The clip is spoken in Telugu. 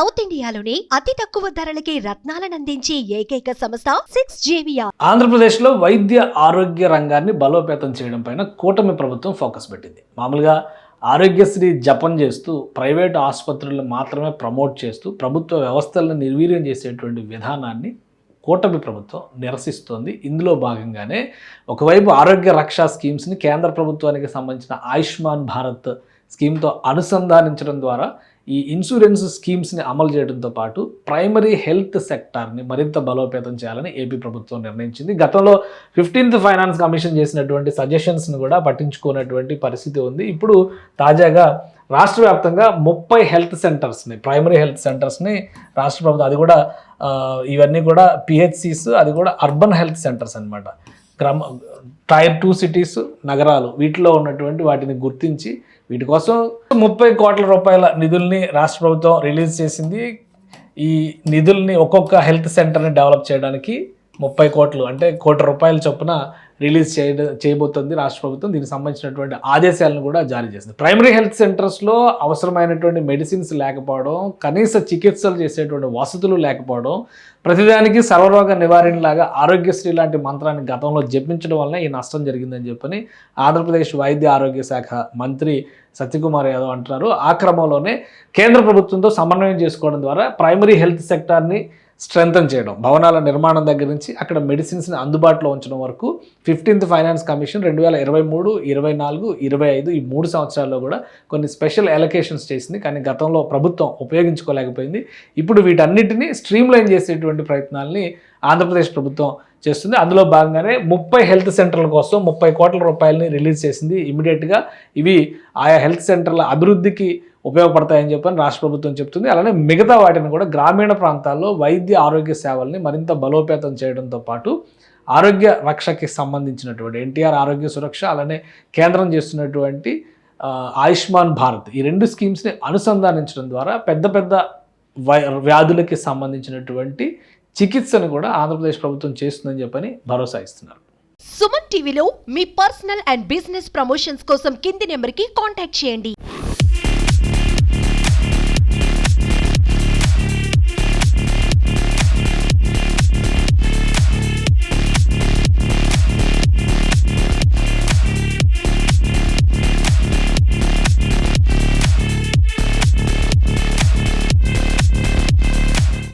సౌత్ ఇండియాలోని అతి తక్కువ ధరలకి రత్నాలను అందించే ఏకైక సంస్థ సిక్స్ జేవియా ఆంధ్రప్రదేశ్లో వైద్య ఆరోగ్య రంగాన్ని బలోపేతం చేయడం పైన కూటమి ప్రభుత్వం ఫోకస్ పెట్టింది. మామూలుగా ఆరోగ్యశ్రీ జపం చేస్తూ ప్రైవేట్ ఆసుపత్రులను మాత్రమే ప్రమోట్ చేస్తూ ప్రభుత్వ వ్యవస్థలను నిర్వీర్యం చేసేటువంటి విధానాన్ని కూటమి ప్రభుత్వం నిరసిస్తోంది. ఇందులో భాగంగానే ఒకవైపు ఆరోగ్య రక్షా స్కీమ్స్ని కేంద్ర ప్రభుత్వానికి సంబంధించిన ఆయుష్మాన్ భారత్ స్కీమ్తో అనుసంధానించడం ద్వారా ఈ ఇన్సూరెన్స్ స్కీమ్స్ని అమలు చేయడంతో పాటు ప్రైమరీ హెల్త్ సెక్టార్ని మరింత బలోపేతం చేయాలని ఏపీ ప్రభుత్వం నిర్ణయించింది. గతంలో ఫిఫ్టీన్త్ ఫైనాన్స్ కమిషన్ చేసినటువంటి సజెషన్స్ని కూడా పట్టించుకున్నటువంటి పరిస్థితి ఉంది. ఇప్పుడు తాజాగా రాష్ట్ర వ్యాప్తంగా ముప్పై హెల్త్ సెంటర్స్ని ప్రైమరీ హెల్త్ సెంటర్స్ని రాష్ట్ర ప్రభుత్వం అది కూడా ఇవన్నీ కూడా పిహెచ్సిస్ అది కూడా అర్బన్ హెల్త్ సెంటర్స్ అనమాట క్రమ టైర్ టూ సిటీస్ నగరాలు వీటిలో ఉన్నటువంటి వాటిని గుర్తించి వీటి కోసం ముప్పై కోట్ల రూపాయల నిధుల్ని రాష్ట్ర ప్రభుత్వం రిలీజ్ చేసింది. ఈ నిధుల్ని ఒక్కొక్క హెల్త్ సెంటర్ని డెవలప్ చేయడానికి ముప్పై కోట్లు అంటే కోటి రూపాయల చొప్పున రిలీజ్ చేయడం చేయబోతుంది రాష్ట్ర ప్రభుత్వం. దీనికి సంబంధించినటువంటి ఆదేశాలను కూడా జారీ చేసింది. ప్రైమరీ హెల్త్ సెంటర్స్లో అవసరమైనటువంటి మెడిసిన్స్ లేకపోవడం కనీస చికిత్సలు చేసేటువంటి వసతులు లేకపోవడం ప్రతిదానికి సర్వరోగ నివారణలాగా ఆరోగ్యశ్రీ లాంటి మంత్రాన్ని గతంలో జపించడం వలన ఈ నష్టం జరిగిందని చెప్పని ఆంధ్రప్రదేశ్ వైద్య ఆరోగ్య శాఖ మంత్రి సత్యకుమార్ యాదవ్ అంటున్నారు. ఆ క్రమంలోనే కేంద్ర ప్రభుత్వంతో సమన్వయం చేసుకోవడం ద్వారా ప్రైమరీ హెల్త్ సెక్టార్ని స్ట్రెంగ్తన్ చేయడం. భవనాల నిర్మాణం దగ్గర నుంచి అక్కడ మెడిసిన్స్ని అందుబాటులో ఉంచడం వరకు ఫిఫ్టీన్త్ ఫైనాన్స్ కమిషన్ రెండు వేల ఇరవై మూడు ఇరవై నాలుగు ఇరవై ఐదు ఈ మూడు సంవత్సరాల్లో కూడా కొన్ని స్పెషల్ ఎలకేషన్స్ చేసింది. కానీ గతంలో ప్రభుత్వం ఉపయోగించుకోలేకపోయింది. ఇప్పుడు వీటన్నిటినీ స్ట్రీమ్లైన్ చేసేటువంటి ప్రయత్నాల్ని ఆంధ్రప్రదేశ్ ప్రభుత్వం చేస్తుంది. అందులో భాగంగానే ముప్పై హెల్త్ సెంటర్ల కోసం ముప్పై కోట్ల రూపాయలని రిలీజ్ చేసింది. ఇమీడియట్గా ఇవి ఆయా హెల్త్ సెంటర్ల అభివృద్ధికి ఉపయోగపడతాయని చెప్పని రాష్ట్ర ప్రభుత్వం చెప్తుంది. అలానే మిగతా వాటిని కూడా గ్రామీణ ప్రాంతాల్లో వైద్య ఆరోగ్య సేవల్ని మరింత బలోపేతం చేయడంతో పాటు ఆరోగ్య రక్షకి సంబంధించినటువంటి ఎన్టీఆర్ ఆరోగ్య సురక్ష అలానే కేంద్రం చేస్తున్నటువంటి ఆయుష్మాన్ భారత్ ఈ రెండు స్కీమ్స్ని అనుసంధానించడం ద్వారా పెద్ద పెద్ద వై వ్యాధులకి సంబంధించినటువంటి చికిత్సను కూడా ఆంధ్రప్రదేశ్ ప్రభుత్వం చేస్తుందని చెప్పని భరోసా ఇస్తున్నారు. సుమన్ టీవీలో మీ పర్సనల్ అండ్ బిజినెస్ ప్రమోషన్స్ కోసం కింది నెంబర్కి కాంటాక్ట్ చేయండి.